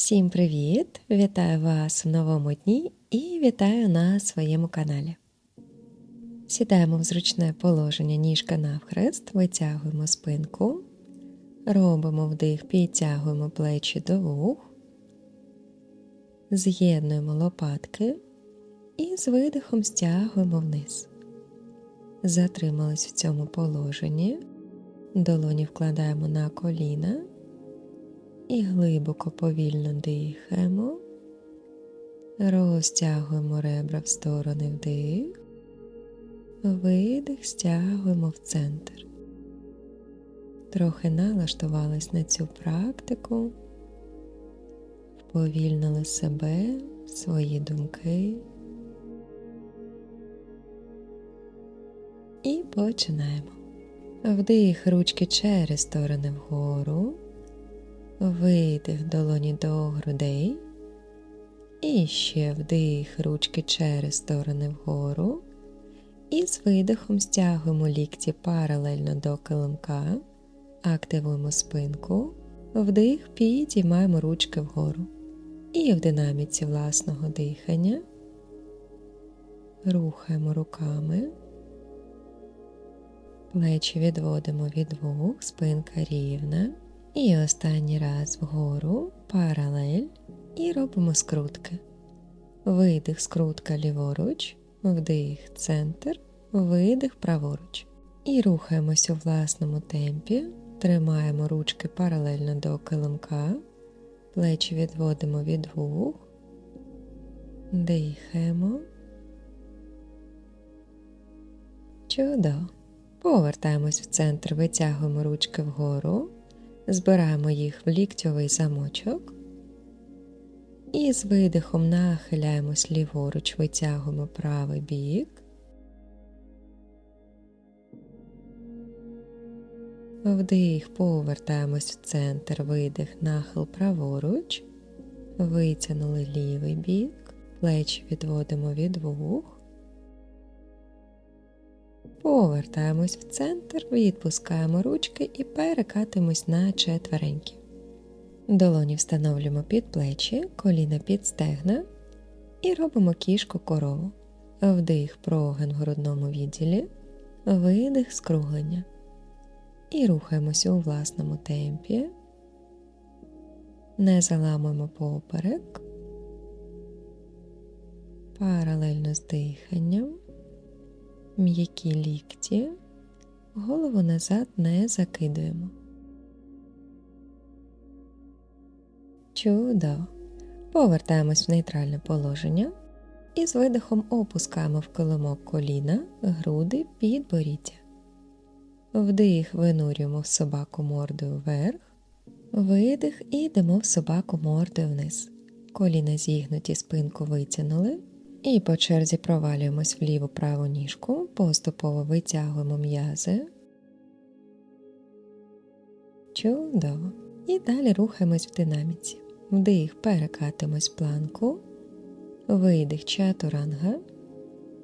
Всім привіт! Вітаю вас в новому дні і вітаю на своєму каналі. Сідаємо в зручне положення ніжка навхрест, витягуємо спинку, робимо вдих, підтягуємо плечі до вух, з'єднуємо лопатки і з видихом стягуємо вниз. Затримались в цьому положенні, долоні вкладаємо на коліна і глибоко повільно дихаємо, розтягуємо ребра в сторони вдих, видих, стягуємо в центр. Трохи налаштувались на цю практику, вповільнили себе, свої думки. І починаємо. Вдих ручки через сторони вгору. Видих долоні до грудей. І ще вдих ручки через сторони вгору. І з видихом стягуємо лікті паралельно до килимка, активуємо спинку, вдих, підіймаємо ручки вгору. І в динаміці власного дихання рухаємо руками, плечі відводимо від вух, спинка рівна. І останній раз вгору, паралель, і робимо скрутки. Видих, скрутка ліворуч, вдих, центр, видих праворуч. І рухаємося у власному темпі, тримаємо ручки паралельно до килимка, плечі відводимо від вух, дихаємо. Чудово. Повертаємось в центр, витягуємо ручки вгору збираємо їх в ліктьовий замочок і з видихом нахиляємось ліворуч, витягуємо правий бік. Вдих, повертаємось в центр, видих, нахил праворуч, витягнули лівий бік, плечі відводимо від вух. Повертаємось в центр, відпускаємо ручки і перекатимось на четвереньки. Долоні встановлюємо під плечі, коліна під стегна і робимо кішку корову. Вдих, прогин в грудному відділі, видих скруглення. І рухаємося у власному темпі. Не заламуємо поперек, паралельно з диханням м'які лікті, голову назад не закидуємо. Чудово. Повертаємось в нейтральне положення і з видихом опускаємо в килимок коліна, груди, підборіддя. Вдих винурюємо в собаку мордою вверх, видих і йдемо в собаку мордою вниз. Коліна зігнуті, спинку витягнули. І по черзі провалюємось в ліву праву ніжку, поступово витягуємо м'язи. Чудово. І далі рухаємось в динаміці. Вдих, перекатимось планку, видих чатуранга,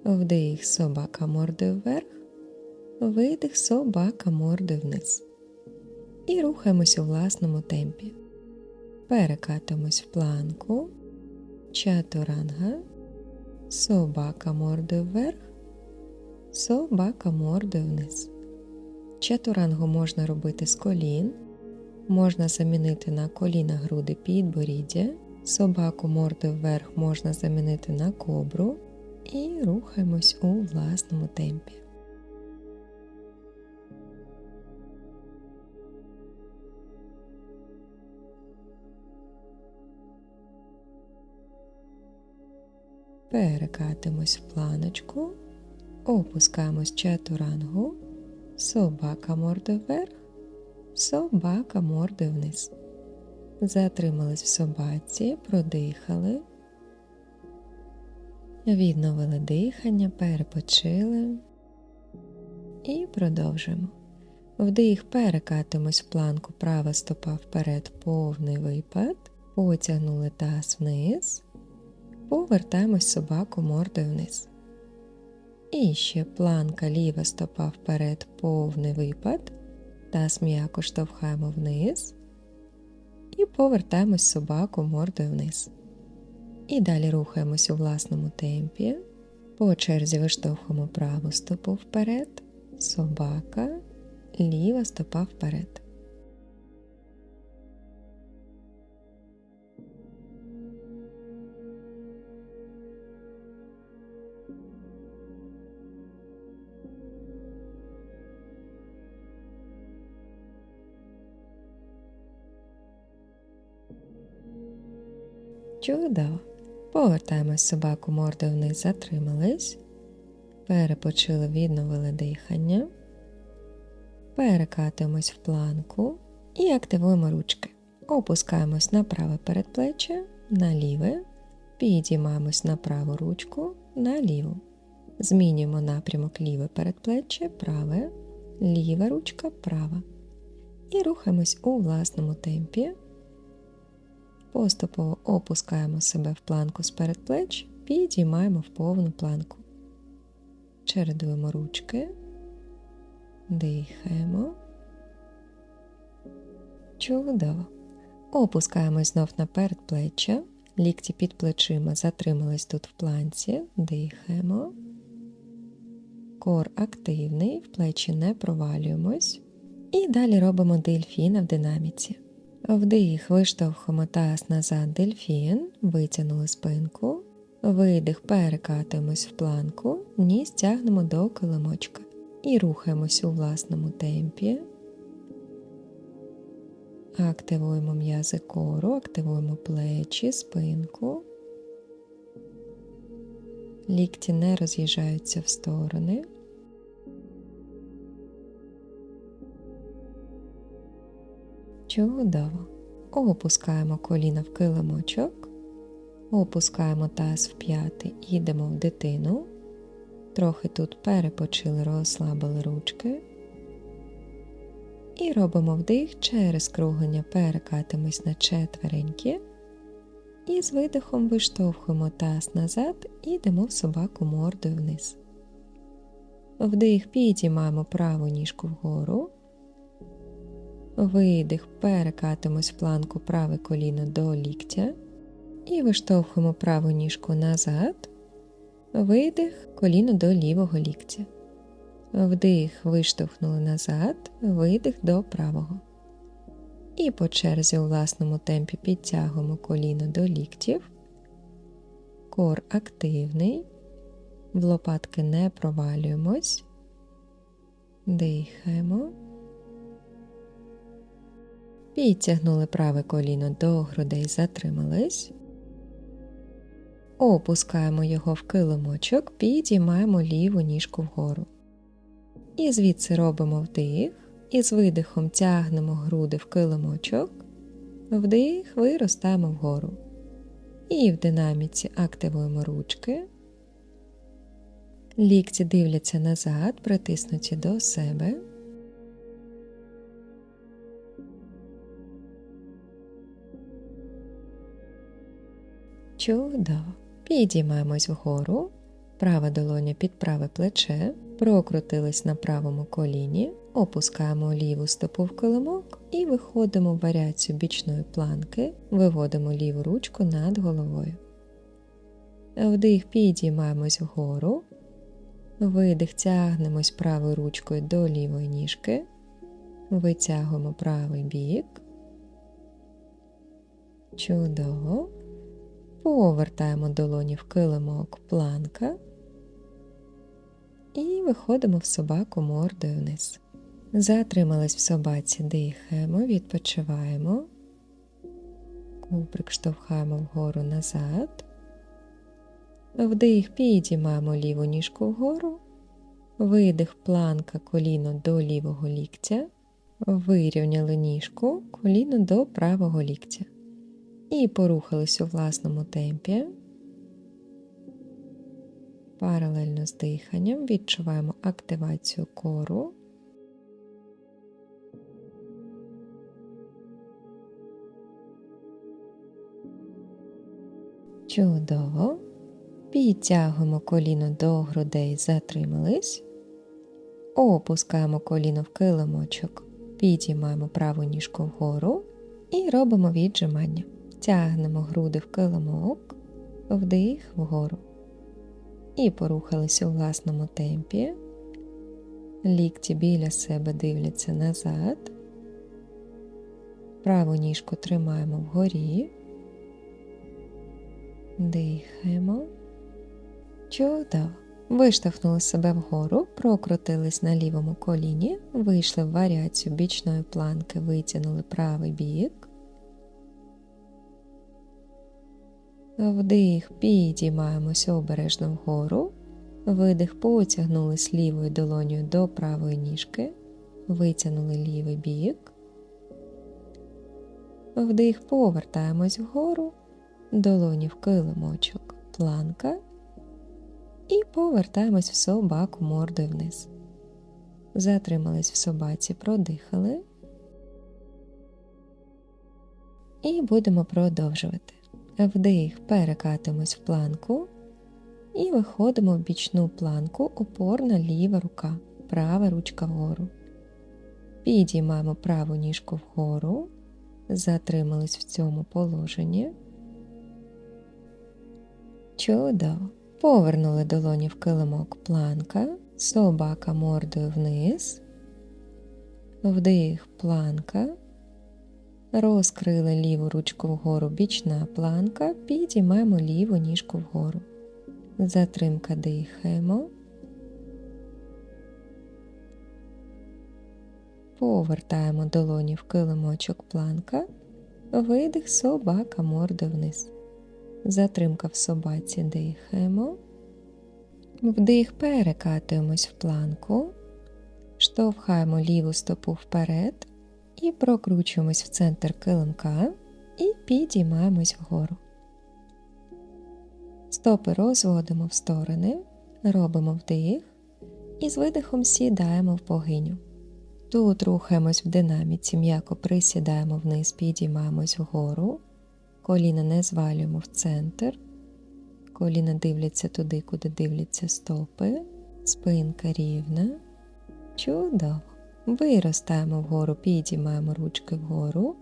вдих собака мордою вверх, видих собака мордою вниз. І рухаємось у власному темпі. Перекатимось в планку, чатуранга собака мордою вверх, собака мордою вниз. Чатурангу можна робити з колін, можна замінити на коліна груди підборіддя, собаку мордою вверх можна замінити на кобру і рухаємось у власному темпі. Перекатимось в планочку, опускаємось чатурангу, собака морди вверх, собака морди вниз. Затримались в собаці, продихали, відновили дихання, перепочили і продовжуємо. Вдих, перекатимось в планку, права стопа вперед, повний випад, потягнули таз вниз. Повертаємось собаку мордою вниз. І ще планка ліва стопа вперед, повний випад. Таз м'яко штовхаємо вниз. і повертаємось собаку мордою вниз. І далі рухаємось у власному темпі. По черзі виштовхуємо праву стопу вперед, собака, ліва стопа вперед. Чудово. Повертаємось собаку мордою вниз, затримались, перепочили, відновили дихання, перекатуємось в планку і активуємо ручки. Опускаємось на праве передплече, на ліве, підіймаємось на праву ручку, на ліву. Змінюємо напрямок ліве передплече, праве, ліва ручка, права. І рухаємось у власному темпі. Поступово опускаємо себе в планку з передплеч, підіймаємо в повну планку. Чередуємо ручки, дихаємо. Чудово. Опускаємось знов на передплеччя, лікті під плечима затримались тут в планці, дихаємо. Кор активний, в плечі не провалюємось. І далі робимо дельфіна в динаміці. Вдих, виштовхуємо таз назад дельфін, витягнули спинку. Видих, перекатуємось в планку, ніс тягнемо до килимочка. І рухаємось у власному темпі. Активуємо м'язи кору, активуємо плечі, спинку. Лікті не роз'їжджаються в сторони. Чудово. Опускаємо коліна в килимочок, опускаємо таз в п'яти, йдемо в дитину. Трохи тут перепочили, розслабили ручки. І робимо вдих через круглення, перекатимось на четвереньки. І з видихом виштовхуємо таз назад і йдемо в собаку мордою вниз. Вдих, підіймаємо праву ніжку вгору. Видих, перекатимось в планку праве коліно до ліктя і виштовхуємо праву ніжку назад, видих, коліно до лівого ліктя. Вдих, виштовхнули назад, видих до правого. І по черзі у власному темпі підтягуємо коліно до ліктів. Кор активний, в лопатки не провалюємось, дихаємо. Підтягнули праве коліно до грудей, затримались. Опускаємо його в килимочок, підіймаємо ліву ніжку вгору. І звідси робимо вдих, і з видихом тягнемо груди в килимочок, вдих, виростаємо вгору. І в динаміці активуємо ручки. Лікті дивляться назад, притиснуті до себе. Чудово. Підіймаємось вгору, права долоня під праве плече, прокрутились на правому коліні, опускаємо ліву стопу в килимок і виходимо в варіацію бічної планки, виводимо ліву ручку над головою. Вдих, підіймаємось вгору, видих, тягнемось правою ручкою до лівої ніжки, витягуємо правий бік. Чудово. Повертаємо долоні в килимок планка і виходимо в собаку мордою вниз. Затримались в собаці, дихаємо, відпочиваємо, куприк штовхаємо вгору назад, вдих, підіймаємо ліву ніжку вгору, видих планка коліно до лівого ліктя, вирівняли ніжку, коліно до правого ліктя і порухались у власному темпі. Паралельно з диханням відчуваємо активацію кору. Чудово. Підтягуємо коліно до грудей, затримались. Опускаємо коліно в килимочок, підіймаємо праву ніжку вгору І робимо віджимання. Тягнемо груди в килимок, вдих вгору. І порухалися у власному темпі. Лікті біля себе дивляться назад. Праву ніжку тримаємо вгорі. Дихаємо. Чудово. Виштовхнули себе вгору, прокрутились на лівому коліні, вийшли в варіацію бічної планки, витягнули правий бік. Вдих, підіймаємося обережно вгору. Видих, потягнулись лівою долонею до правої ніжки, витягнули лівий бік. Вдих, повертаємось вгору, долоні в килимочок, планка. І повертаємось в собаку мордою вниз. Затримались в собаці, продихали. І будемо продовжувати. Вдих, перекатимось в планку і виходимо в бічну планку, опорна ліва рука, права ручка вгору. Підіймаємо праву ніжку вгору, затримались в цьому положенні. Чудово. Повернули долоні в килимок планка, собака мордою вниз, вдих планка, розкрили ліву ручку вгору, бічна планка, підіймаємо ліву ніжку вгору. Затримка дихаємо. Повертаємо долоні в килимочок планка, видих собака мордою вниз. Затримка в собаці дихаємо. Вдих, перекатуємось в планку, штовхаємо ліву стопу вперед і прокручуємось в центр килимка і підіймаємось вгору. Стопи розводимо в сторони, робимо вдих і з видихом сідаємо в богиню. Тут рухаємось в динаміці, м'яко присідаємо вниз, підіймаємось вгору. Коліна не звалюємо в центр. Коліна дивляться туди, куди дивляться стопи. Спинка рівна. Чудово. Виростаємо вгору, підіймаємо ручки вгору.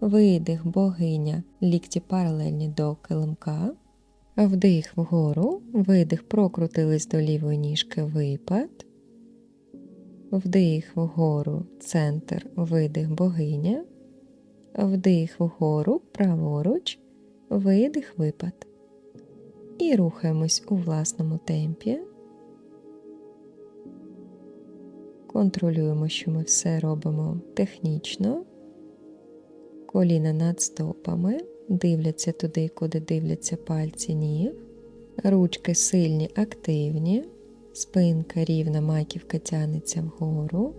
Видих, богиня, лікті паралельні до килимка. Вдих вгору, видих, прокрутились до лівої ніжки, випад. Вдих вгору, центр, видих, богиня вдих вгору, праворуч, видих випад. І рухаємось у власному темпі. Контролюємо, що ми все робимо технічно, коліна над стопами, дивляться туди, куди дивляться пальці ніг, ручки сильні, активні, спинка рівна, маківка тянеться вгору.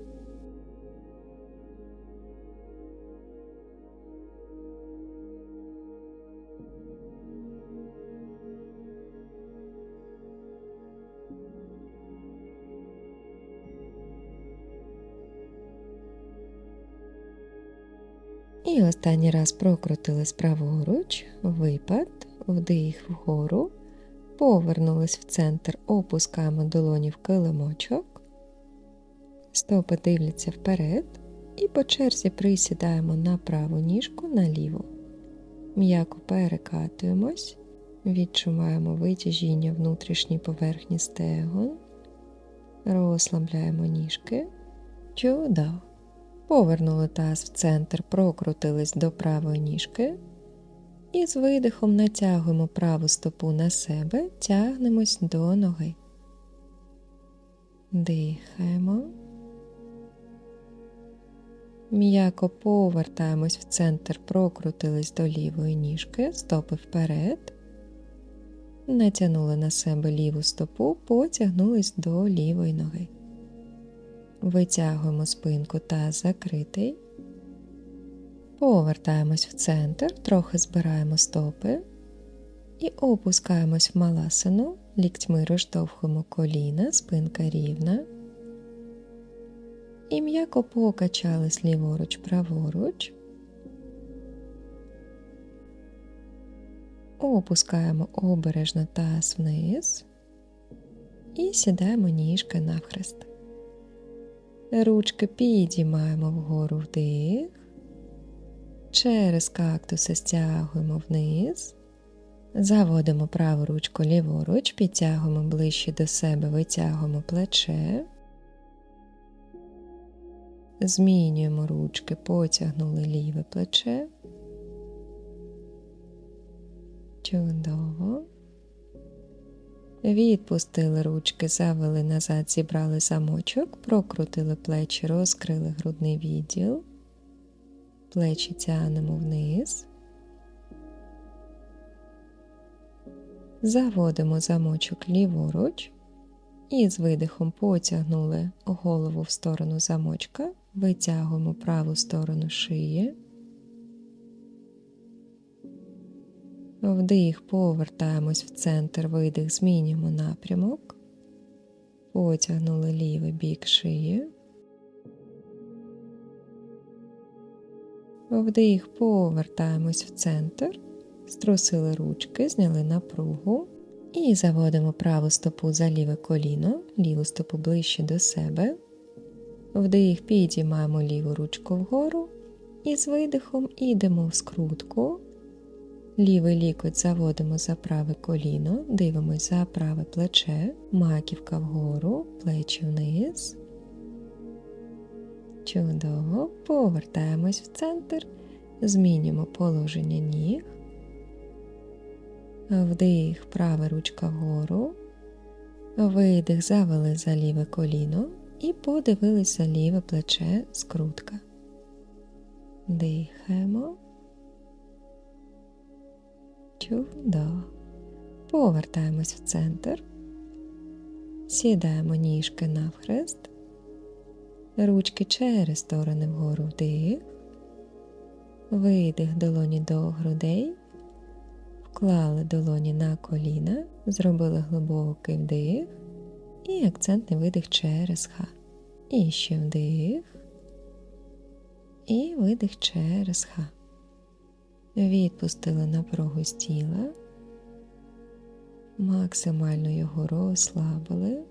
Останній раз прокрутились праворуч, випад, вдих вгору, повернулись в центр, опускаємо долоні в килимочок, стопи дивляться вперед і по черзі присідаємо на праву ніжку на ліву. М'яко перекатуємось, відчуваємо витяжіння внутрішньої поверхні стегон, розслабляємо ніжки. Чудово. Повернули таз в центр, прокрутились до правої ніжки. І з видихом натягуємо праву стопу на себе, тягнемось до ноги. Дихаємо. М'яко повертаємось в центр, прокрутились до лівої ніжки, стопи вперед. Натягнули на себе ліву стопу, потягнулись до лівої ноги. Витягуємо спинку та закритий. Повертаємось в центр, трохи збираємо стопи і опускаємось в маласану, ліктьми розштовхуємо коліна, спинка рівна. І м'яко покачались ліворуч, праворуч. Опускаємо обережно таз вниз і сідаємо ніжки навхрест. Ручки підіймаємо вгору вдих, Через кактуси стягуємо вниз. Заводимо праву ручку ліворуч, підтягуємо ближче до себе, витягуємо плече. Змінюємо ручки, потягнули ліве плече. Чудово. Відпустили ручки, завели назад, зібрали замочок, прокрутили плечі, розкрили грудний відділ. Плечі тягнемо вниз. Заводимо замочок ліворуч і з видихом потягнули голову в сторону замочка, витягуємо праву сторону шиї. Вдих, повертаємось в центр, видих, змінюємо напрямок. Потягнули лівий бік шиї. Вдих, повертаємось в центр, струсили ручки, зняли напругу і заводимо праву стопу за ліве коліно, ліву стопу ближче до себе. Вдих, підіймаємо ліву ручку вгору і з видихом ідемо в скрутку. Лівий лікоть заводимо за праве коліно, дивимося за праве плече, маківка вгору, плечі вниз. Чудово. Повертаємось в центр, змінюємо положення ніг. Вдих, права ручка вгору. Видих, завели за ліве коліно і подивилися ліве плече скрутка. Дихаємо. Чудово. Повертаємось в центр. Сідаємо ніжки навхрест. Ручки через сторони вгору вдих. Видих долоні до грудей. Вклали долоні на коліна, зробили глибокий вдих і акцентний видих через ха. І ще вдих. І видих через ха. Відпустили напругу з тіла, максимально його розслабили,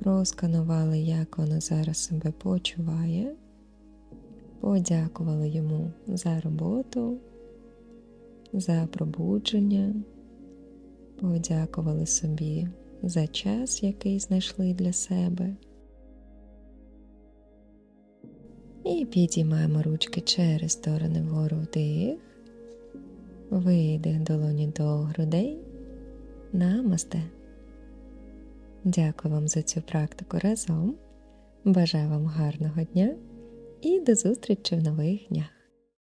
просканували, як воно зараз себе почуває, подякували йому за роботу, за пробудження, подякували собі за час, який знайшли для себе. І підіймаємо ручки через сторони вгору вдих, видих долоні до грудей. Намасте. Дякую вам за цю практику разом. Бажаю вам гарного дня і до зустрічі в нових днях!